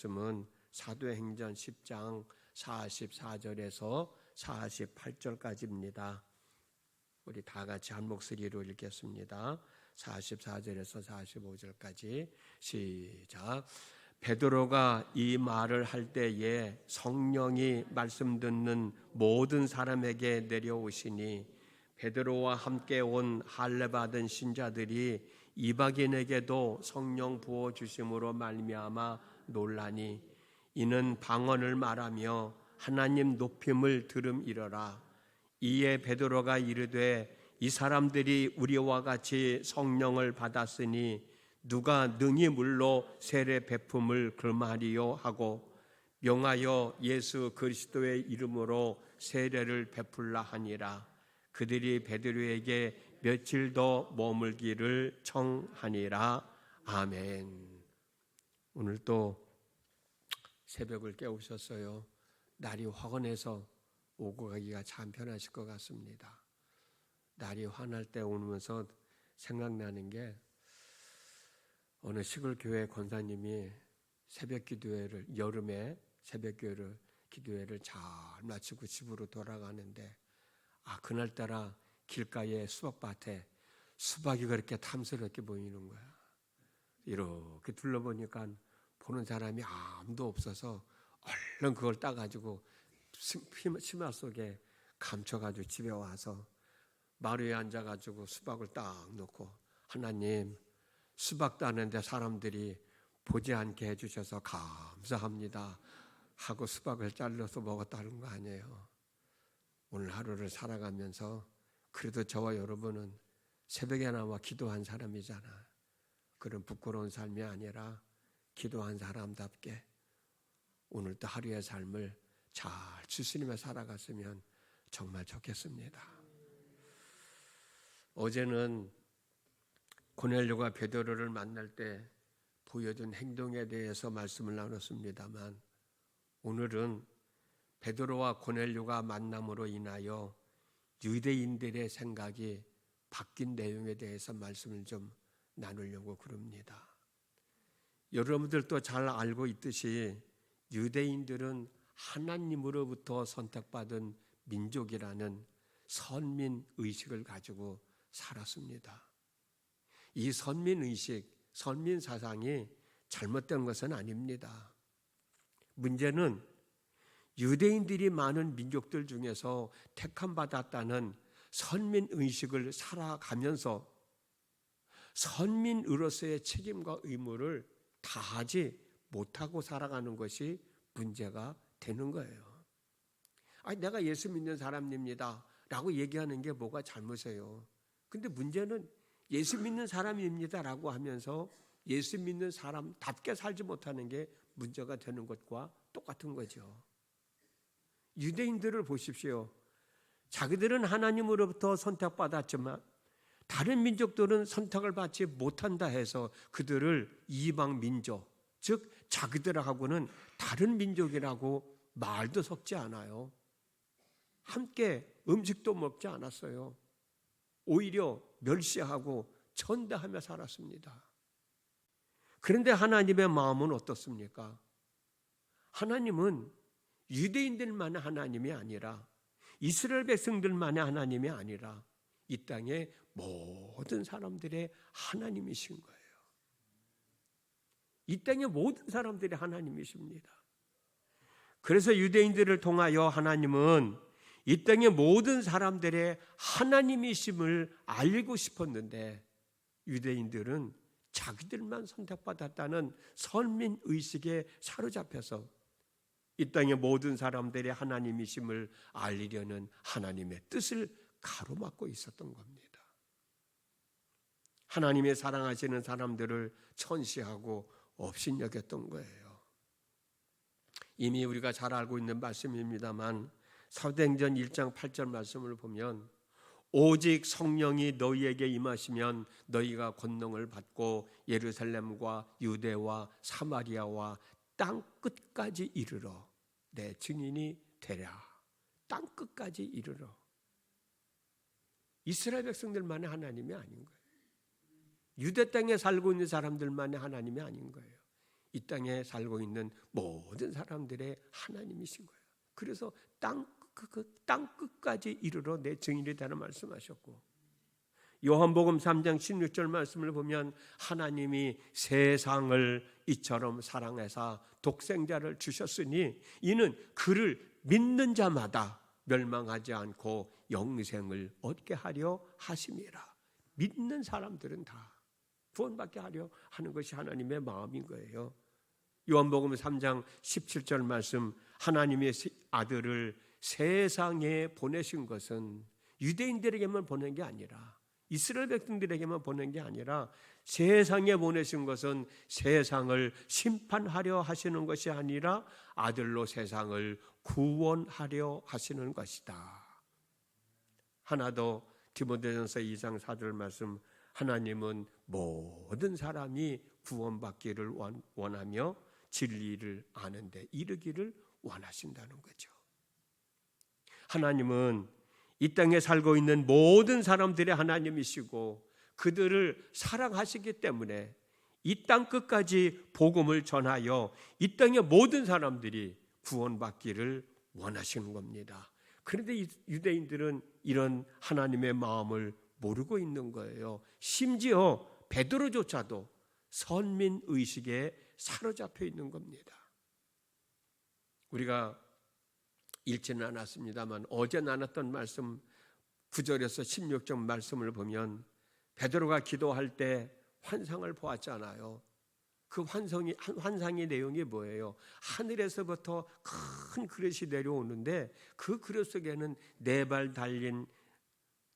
말씀은 사도행전 10장 44절에서 48절까지입니다. 우리 다 같이 한 목소리로 읽겠습니다. 44절에서 45절까지 시작. 베드로가 이 말을 할 때에 성령이 말씀 듣는 모든 사람에게 내려오시니 베드로와 함께 온 할례 받은 신자들이 이방인에게도 성령 부어 주심으로 말미암아 논란이 이는 방언을 말하며 하나님 높임을 들음이러라. 이에 베드로가 이르되 이 사람들이 우리와 같이 성령을 받았으니 누가 능히 물로 세례 베품을 금하리요 하고 명하여 예수 그리스도의 이름으로 세례를 베풀라 하니라. 그들이 베드로에게 며칠 더 머물기를 청하니라. 아멘. 오늘 또 새벽을 깨우셨어요. 날이 화건해서 오고 가기가 참 편하실 것 같습니다. 날이 환할 때 오면서 생각나는 게 어느 시골 교회 권사님이 새벽 기도회를 여름에 새벽 기도를 기도회를 잘 마치고 집으로 돌아가는데 아 그날따라 길가에 수박밭에 수박이 그렇게 탐스럽게 보이는 거야. 이렇게 둘러보니까 보는 사람이 아무도 없어서 얼른 그걸 따가지고 치마 속에 감춰가지고 집에 와서 마루에 앉아가지고 수박을 딱 놓고 하나님 수박 따는데 사람들이 보지 않게 해주셔서 감사합니다 하고 수박을 잘라서 먹었다는 거 아니에요. 오늘 하루를 살아가면서 그래도 저와 여러분은 새벽에 나와 기도한 사람이잖아. 그런 부끄러운 삶이 아니라 기도한 사람답게 오늘도 하루의 삶을 잘 주스님에 살아갔으면 정말 좋겠습니다. 어제는 고넬료가 베드로를 만날 때 보여준 행동에 대해서 말씀을 나눴습니다만 오늘은 베드로와 고넬료가 만남으로 인하여 유대인들의 생각이 바뀐 내용에 대해서 말씀을 좀 나누려고 그럽니다. 여러분들도 잘 알고 있듯이 유대인들은 하나님으로부터 선택받은 민족이라는 선민 의식을 가지고 살았습니다. 이 선민 의식, 선민 사상이 잘못된 것은 아닙니다. 문제는 유대인들이 많은 민족들 중에서 택함 받았다는 선민 의식을 살아가면서 선민으로서의 책임과 의무를 다 하지 못하고 살아가는 것이 문제가 되는 거예요. 아니, 내가 예수 믿는 사람입니다. 라고 얘기하는 게 뭐가 잘못이에요. 근데 문제는 예수 믿는 사람입니다. 라고 하면서 예수 믿는 사람답게 살지 못하는 게 문제가 되는 것과 똑같은 거죠. 유대인들을 보십시오. 자기들은 하나님으로부터 선택받았지만 다른 민족들은 선택을 받지 못한다 해서 그들을 이방 민족, 즉 자기들하고는 다른 민족이라고 말도 섞지 않아요. 함께 음식도 먹지 않았어요. 오히려 멸시하고 천대하며 살았습니다. 그런데 하나님의 마음은 어떻습니까? 하나님은 유대인들만의 하나님이 아니라 이스라엘 백성들만의 하나님이 아니라 이 땅의 모든 사람들의 하나님이신 거예요. 이 땅의 모든 사람들의 하나님이십니다. 그래서 유대인들을 통하여 하나님은 이 땅의 모든 사람들의 하나님이심을 알고 싶었는데 유대인들은 자기들만 선택받았다는 선민 의식에 사로잡혀서 이 땅의 모든 사람들의 하나님이심을 알리려는 하나님의 뜻을 가로막고 있었던 겁니다. 하나님의 사랑하시는 사람들을 천시하고 업신여겼던 거예요. 이미 우리가 잘 알고 있는 말씀입니다만 사도행전 1장 8절 말씀을 보면 오직 성령이 너희에게 임하시면 너희가 권능을 받고 예루살렘과 유대와 사마리아와 땅 끝까지 이르러 내 증인이 되랴. 땅 끝까지 이르러. 이스라엘 백성들만의 하나님이 아닌 거예요. 유대 땅에 살고 있는 사람들만의 하나님이 아닌 거예요. 이 땅에 살고 있는 모든 사람들의 하나님이신 거예요. 그래서 땅, 그, 그, 이르러 내 증인이 되는 말씀하셨고 요한복음 3장 16절 말씀을 보면 하나님이 세상을 이처럼 사랑해서 독생자를 주셨으니 이는 그를 믿는 자마다 멸망하지 않고 영생을 얻게 하려 하심이라. 믿는 사람들은 다 구원받게 하려 하는 것이 하나님의 마음인 거예요. 요한복음 3장 17절 말씀 하나님의 아들을 세상에 보내신 것은 유대인들에게만 보낸 게 아니라 이스라엘 백성들에게만 보낸 게 아니라 세상에 보내신 것은 세상을 심판하려 하시는 것이 아니라 아들로 세상을 구원하려 하시는 것이다. 하나 더 디모데전서 2장 4절 말씀 하나님은 모든 사람이 구원받기를 원하며 진리를 아는데 이르기를 원하신다는 거죠. 하나님은 이 땅에 살고 있는 모든 사람들의 하나님이시고 그들을 사랑하시기 때문에 이 땅 끝까지 복음을 전하여 이 땅의 모든 사람들이 구원받기를 원하시는 겁니다. 그런데 유대인들은 이런 하나님의 마음을 모르고 있는 거예요. 심지어 베드로조차도 선민 의식에 사로잡혀 있는 겁니다. 우리가 읽지는 않았습니다만 어제 나눴던 말씀 9절에서 16절 말씀을 보면 베드로가 기도할 때 환상을 보았잖아요. 그 환상이 환상의 내용이 뭐예요? 하늘에서부터 큰 그릇이 내려오는데 그 그릇 속에는 네 발 달린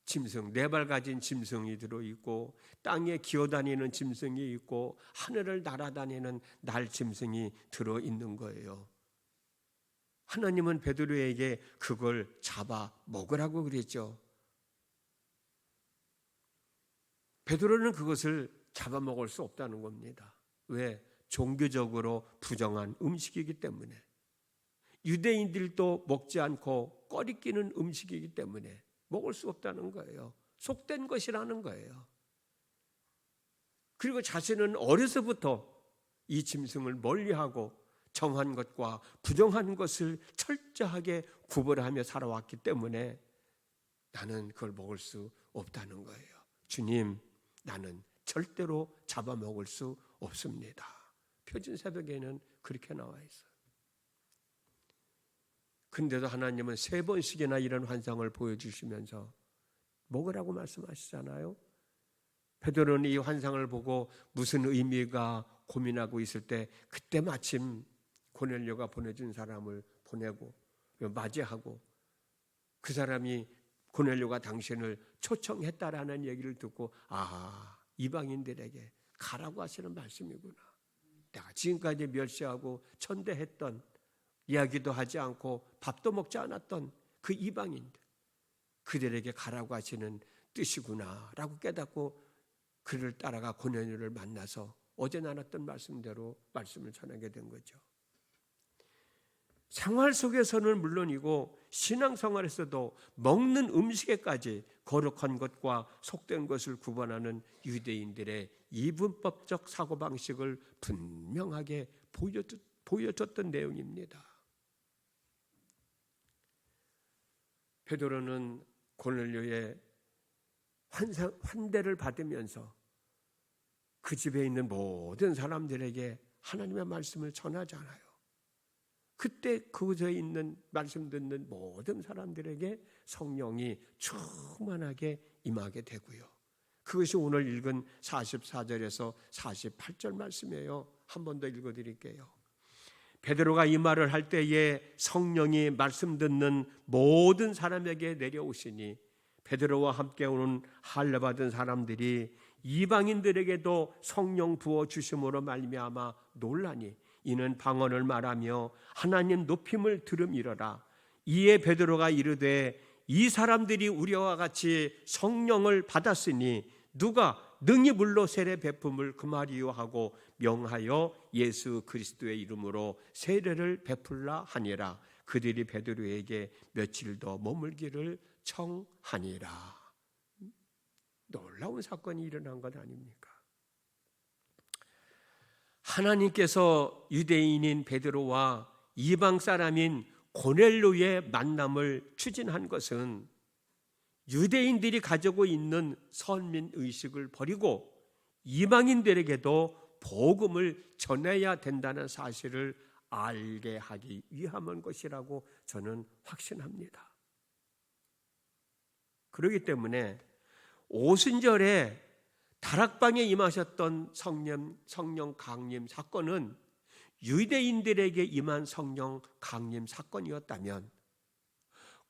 짐승, 네 발 가진 짐승이 들어 있고 땅에 기어다니는 짐승이 있고 하늘을 날아다니는 날 짐승이 들어 있는 거예요. 하나님은 베드로에게 그걸 잡아 먹으라고 그랬죠. 베드로는 그것을 잡아 먹을 수 없다는 겁니다. 왜? 종교적으로 부정한 음식이기 때문에. 유대인들도 먹지 않고 꺼리끼는 음식이기 때문에 먹을 수 없다는 거예요. 속된 것이라는 거예요. 그리고 자신은 어려서부터 이 짐승을 멀리하고 정한 것과 부정한 것을 철저하게 구분하며 살아왔기 때문에 나는 그걸 먹을 수 없다는 거예요. 주님, 나는 절대로 잡아먹을 수 없습니다. 표준 새벽에는 그렇게 나와 있어요. 근데도 하나님은 세 번씩이나 이런 환상을 보여주시면서 먹으라고 말씀하시잖아요. 베드로는 이 환상을 보고 무슨 의미가 고민하고 있을 때 그때 마침 고넬료가 보내준 사람을 보내고 맞이하고 그 사람이 고넬료가 당신을 초청했다라는 얘기를 듣고 아 이방인들에게 가라고 하시는 말씀이구나. 내가 지금까지 멸시하고 천대했던 이야기도 하지 않고 밥도 먹지 않았던 그 이방인들 그들에게 가라고 하시는 뜻이구나라고 깨닫고 그를 따라가 고넬료를 만나서 어제 나눴던 말씀대로 말씀을 전하게 된 거죠. 생활 속에서는 물론이고 신앙생활에서도 먹는 음식에까지 거룩한 것과 속된 것을 구분하는 유대인들의 이분법적 사고방식을 분명하게 보여줬던 내용입니다. 베드로는 고넬료의 환상, 환대를 받으면서 그 집에 있는 모든 사람들에게 하나님의 말씀을 전하잖아요. 그때 그곳에 있는 말씀 듣는 모든 사람들에게 성령이 충만하게 임하게 되고요. 그것이 오늘 읽은 44절에서 48절 말씀이에요. 한 번 더 읽어 드릴게요. 베드로가 이 말을 할 때에 성령이 말씀 듣는 모든 사람에게 내려오시니 베드로와 함께 오는 할례 받은 사람들이 이방인들에게도 성령 부어 주심으로 말미암아 놀라니 이는 방언을 말하며 하나님 높임을 들음이러라. 이에 베드로가 이르되 이 사람들이 우리와 같이 성령을 받았으니 누가 능히 물로 세례 베품을 금하리요 하고 명하여 예수 그리스도의 이름으로 세례를 베풀라 하니라. 그들이 베드로에게 며칠 더 머물기를 청하니라. 놀라운 사건이 일어난 것 아닙니까? 하나님께서 유대인인 베드로와 이방 사람인 고넬로의 만남을 추진한 것은 유대인들이 가지고 있는 선민 의식을 버리고 이방인들에게도 복음을 전해야 된다는 사실을 알게 하기 위함인 것이라고 저는 확신합니다. 그렇기 때문에 오순절에 다락방에 임하셨던 성령, 성령 강림 사건은 유대인들에게 임한 성령 강림 사건이었다면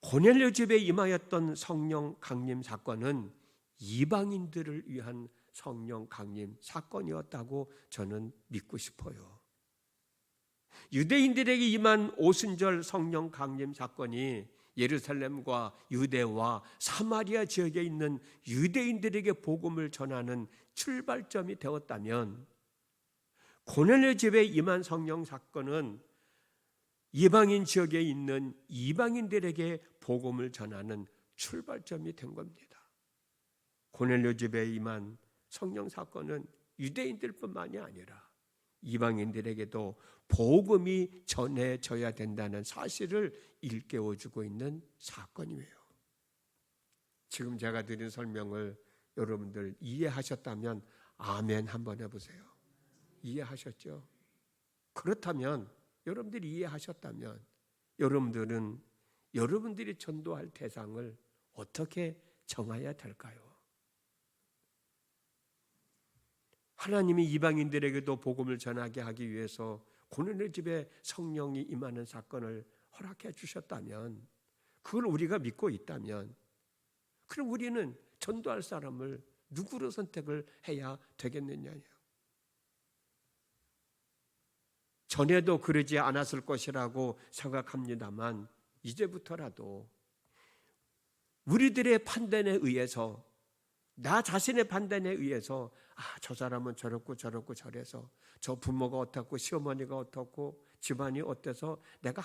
고넬료 집에 임하였던 성령 강림 사건은 이방인들을 위한 성령 강림 사건이었다고 저는 믿고 싶어요. 유대인들에게 임한 오순절 성령 강림 사건이 예루살렘과 유대와 사마리아 지역에 있는 유대인들에게 복음을 전하는 출발점이 되었다면 고넬료 집에 임한 성령 사건은 이방인 지역에 있는 이방인들에게 복음을 전하는 출발점이 된 겁니다. 고넬료 집에 임한 성령 사건은 유대인들뿐만이 아니라 이방인들에게도 복음이 전해져야 된다는 사실을 일깨워 주고 있는 사건이에요. 지금 제가 드린 설명을 여러분들 이해하셨다면 아멘 한번 해 보세요. 이해하셨죠? 그렇다면 여러분들이 이해하셨다면 여러분들은 여러분들이 전도할 대상을 어떻게 정해야 될까요? 하나님이 이방인들에게도 복음을 전하게 하기 위해서 고넬의 집에 성령이 임하는 사건을 허락해 주셨다면 그걸 우리가 믿고 있다면 그럼 우리는 전도할 사람을 누구로 선택을 해야 되겠느냐요. 전에도 그러지 않았을 것이라고 생각합니다만 이제부터라도 우리들의 판단에 의해서 나 자신의 판단에 의해서 아, 저 사람은 저렇고 저렇고 저래서 저 부모가 어떻고 시어머니가 어떻고 집안이 어때서 내가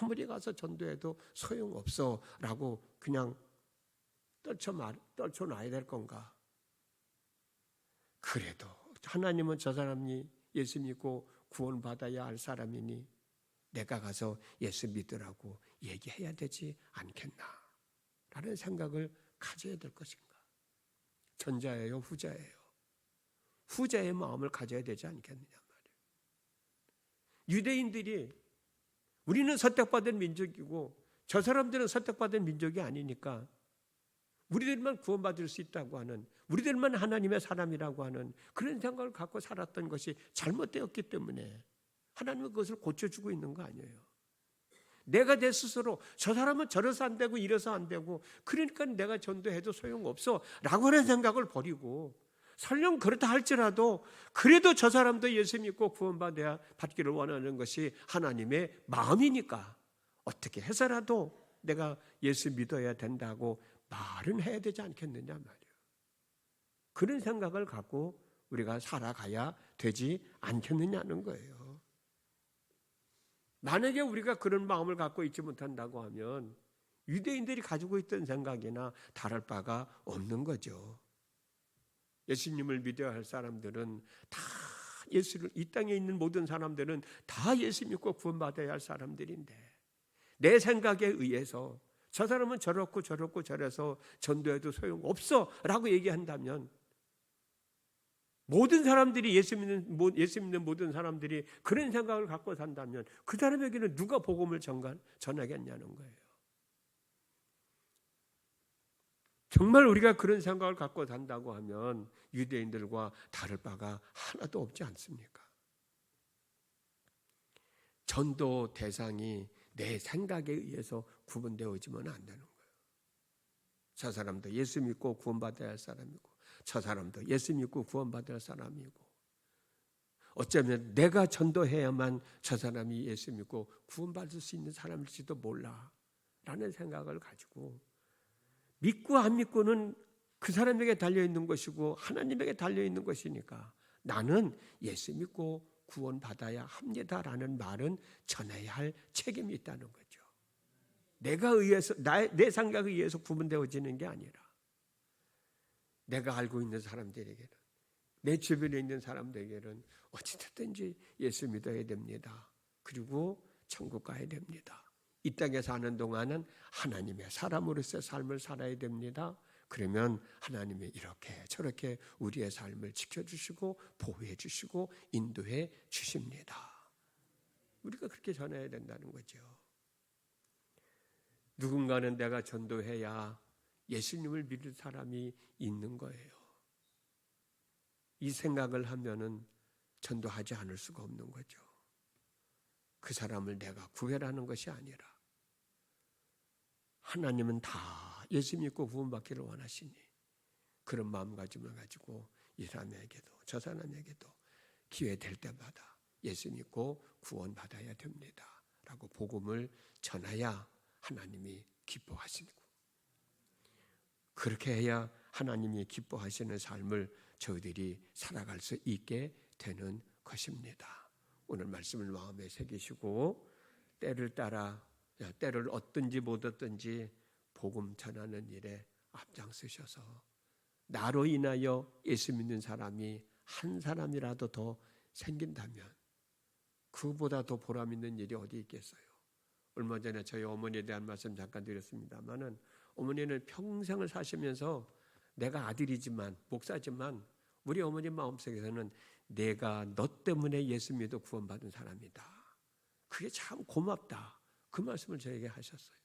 아무리 가서 전도해도 소용없어라고 그냥 떨쳐 말 떨쳐 놔야 될 건가? 그래도 하나님은 저 사람이 예수 믿고 구원받아야 할 사람이니 내가 가서 예수 믿으라고 얘기해야 되지 않겠나? 라는 생각을 가져야 될 것인가? 전자예요, 후자예요? 후자의 마음을 가져야 되지 않겠느냐 말이에요. 유대인들이 우리는 선택받은 민족이고 저 사람들은 선택받은 민족이 아니니까 우리들만 구원받을 수 있다고 하는 우리들만 하나님의 사람이라고 하는 그런 생각을 갖고 살았던 것이 잘못되었기 때문에 하나님은 그것을 고쳐주고 있는 거 아니에요. 내가 내 스스로 저 사람은 저래서 안 되고 이래서 안 되고 그러니까 내가 전도해도 소용없어 라고 하는 생각을 버리고 설령 그렇다 할지라도 그래도 저 사람도 예수 믿고 구원받아야 받기를 원하는 것이 하나님의 마음이니까 어떻게 해서라도 내가 예수 믿어야 된다고 말은 해야 되지 않겠느냐 말이에요. 그런 생각을 갖고 우리가 살아가야 되지 않겠느냐는 거예요. 만약에 우리가 그런 마음을 갖고 있지 못한다고 하면 유대인들이 가지고 있던 생각이나 다를 바가 없는 거죠. 예수님을 믿어야 할 사람들은 다 예수를 이 땅에 있는 모든 사람들은 다 예수 믿고 구원받아야 할 사람들인데 내 생각에 의해서 저 사람은 저렇고 저렇고 저래서 전도해도 소용없어라고 얘기한다면 모든 사람들이 예수 믿는 예수 믿는 모든 사람들이 그런 생각을 갖고 산다면 그 사람에게는 누가 복음을 전하겠냐는 거예요. 정말 우리가 그런 생각을 갖고 산다고 하면 유대인들과 다를 바가 하나도 없지 않습니까? 전도 대상이 내 생각에 의해서 구분되어지면 안 되는 거예요. 저 사람도 예수 믿고 구원받아야 할 사람이고, 저 사람도 예수 믿고 구원받아야 할 사람이고, 어쩌면 내가 전도해야만 저 사람이 예수 믿고 구원받을 수 있는 사람일지도 몰라. 라는 생각을 가지고 믿고 안 믿고는 그 사람에게 달려 있는 것이고 하나님에게 달려 있는 것이니까 나는 예수 믿고 구원받아야 합니다라는 말은 전해야 할 책임이 있다는 거죠. 내가 의해서 나의, 내 생각에 의해서 구분되어지는 게 아니라 내가 알고 있는 사람들에게는 내 주변에 있는 사람들에게는 어찌됐든지 예수 믿어야 됩니다. 그리고 천국 가야 됩니다. 이 땅에 사는 동안은 하나님의 사람으로서의 삶을 살아야 됩니다. 그러면 하나님이 이렇게 저렇게 우리의 삶을 지켜주시고 보호해 주시고 인도해 주십니다. 우리가 그렇게 전해야 된다는 거죠. 누군가는 내가 전도해야 예수님을 믿을 사람이 있는 거예요. 이 생각을 하면은 전도하지 않을 수가 없는 거죠. 그 사람을 내가 구별하는 것이 아니라 하나님은 다 예수 믿고 구원받기를 원하시니 그런 마음가짐을 가지고 이 사람에게도 저 사람에게도 기회 될 때마다 예수 믿고 구원받아야 됩니다. 라고 복음을 전해야 하나님이 기뻐하시고 그렇게 해야 하나님이 기뻐하시는 삶을 저희들이 살아갈 수 있게 되는 것입니다. 오늘 말씀을 마음에 새기시고 때를 따라 때를 얻든지 못 얻든지 복음 전하는 일에 앞장서셔서 나로 인하여 예수 믿는 사람이 한 사람이라도 더 생긴다면 그보다 더 보람 있는 일이 어디 있겠어요? 얼마 전에 저희 어머니에 대한 말씀 잠깐 드렸습니다만은 어머니는 평생을 사시면서 내가 아들이지만 목사지만 우리 어머니 마음속에서는 내가 너 때문에 예수 믿어 구원받은 사람이다. 그게 참 고맙다. 그 말씀을 저에게 하셨어요.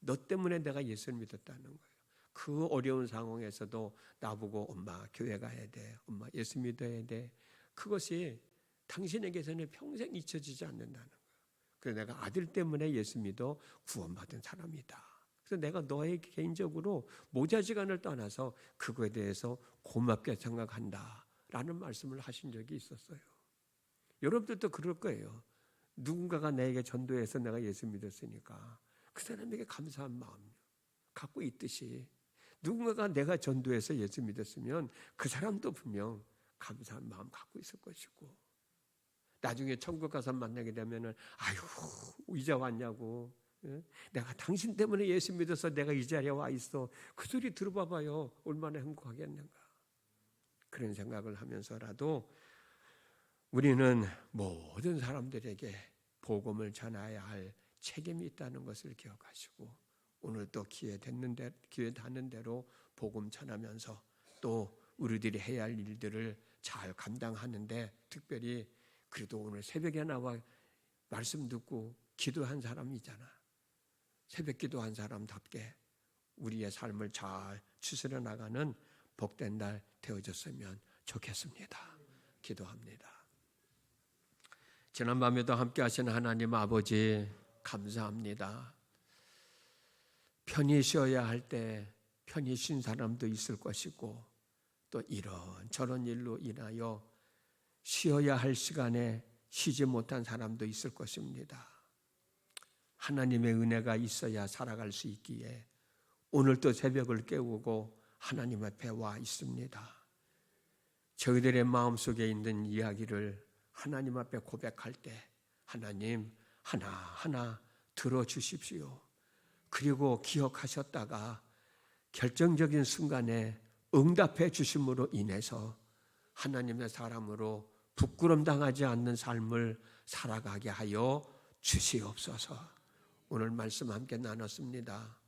너 때문에 내가 예수를 믿었다는 거예요. 그 어려운 상황에서도 나보고 엄마 교회 가야 돼. 엄마 예수 믿어야 돼. 그것이 당신에게서는 평생 잊혀지지 않는다는 거예요. 그래서 내가 아들 때문에 예수 믿어 구원받은 사람이다. 그래서 내가 너의 개인적으로 모자지간을 떠나서 그거에 대해서 고맙게 생각한다. 라는 말씀을 하신 적이 있었어요. 여러분들도 그럴 거예요. 누군가가 나에게 전도해서 내가 예수 믿었으니까 그 사람에게 감사한 마음 갖고 있듯이 누군가가 내가 전도해서 예수 믿었으면 그 사람도 분명 감사한 마음 갖고 있을 것이고 나중에 천국 가서 만나게 되면은 아유 이제 왔냐고 예? 내가 당신 때문에 예수 믿어서 내가 이 자리에 와 있어. 그 소리 들어봐봐요. 얼마나 행복하겠는가. 그런 생각을 하면서라도 우리는 모든 사람들에게 복음을 전해야 할 책임이 있다는 것을 기억하시고 오늘 또 기회 됐는데 기회 닿는 대로 복음 전하면서 또 우리들이 해야 할 일들을 잘 감당하는데 특별히 그래도 오늘 새벽에 나와 말씀 듣고 기도한 사람이잖아. 새벽 기도한 사람답게 우리의 삶을 잘 추스려 나가는 복된 날 되어졌으면 좋겠습니다. 기도합니다. 지난밤에도 함께 하신 하나님 아버지 감사합니다. 편히 쉬어야 할 때 편히 쉰 사람도 있을 것이고 또 이런 저런 일로 인하여 쉬어야 할 시간에 쉬지 못한 사람도 있을 것입니다. 하나님의 은혜가 있어야 살아갈 수 있기에 오늘 또 새벽을 깨우고 하나님 앞에 와 있습니다. 저희들의 마음속에 있는 이야기를 하나님 앞에 고백할 때 하나님 하나하나 들어주십시오. 그리고 기억하셨다가 결정적인 순간에 응답해 주심으로 인해서 하나님의 사람으로 부끄럼 당하지 않는 삶을 살아가게 하여 주시옵소서. 오늘 말씀 함께 나눴습니다.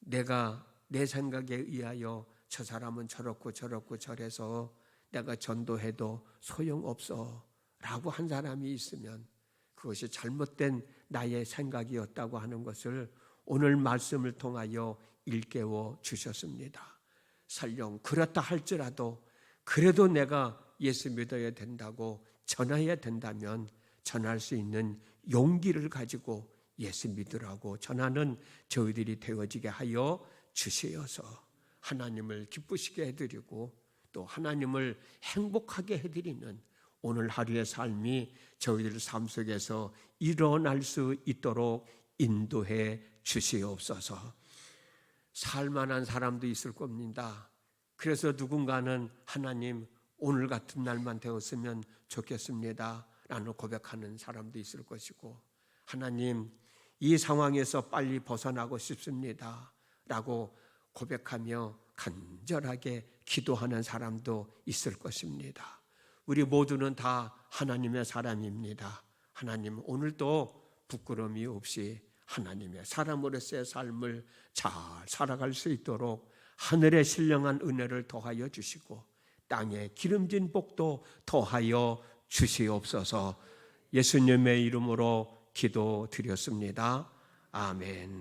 내가 내 생각에 의하여 저 사람은 저렇고 저렇고 저래서 내가 전도해도 소용없어 라고 한 사람이 있으면 그것이 잘못된 나의 생각이었다고 하는 것을 오늘 말씀을 통하여 일깨워 주셨습니다. 설령 그렇다 할지라도 그래도 내가 예수 믿어야 된다고 전해야 된다면 전할 수 있는 용기를 가지고 예수 믿으라고 전하는 저희들이 되어지게 하여 주시어서 하나님을 기쁘시게 해드리고 또 하나님을 행복하게 해드리는 오늘 하루의 삶이 저희들 삶 속에서 일어날 수 있도록 인도해 주시옵소서. 살만한 사람도 있을 겁니다. 그래서 누군가는 하나님 오늘 같은 날만 되었으면 좋겠습니다. 라는 고백하는 사람도 있을 것이고 하나님 이 상황에서 빨리 벗어나고 싶습니다. 라고 고백하며 간절하게 기도하는 사람도 있을 것입니다. 우리 모두는 다 하나님의 사람입니다. 하나님 오늘도 부끄러움이 없이 하나님의 사람으로서의 삶을 잘 살아갈 수 있도록 하늘의 신령한 은혜를 더하여 주시고 땅에 기름진 복도 더하여 주시옵소서 예수님의 이름으로 기도 드렸습니다. 아멘.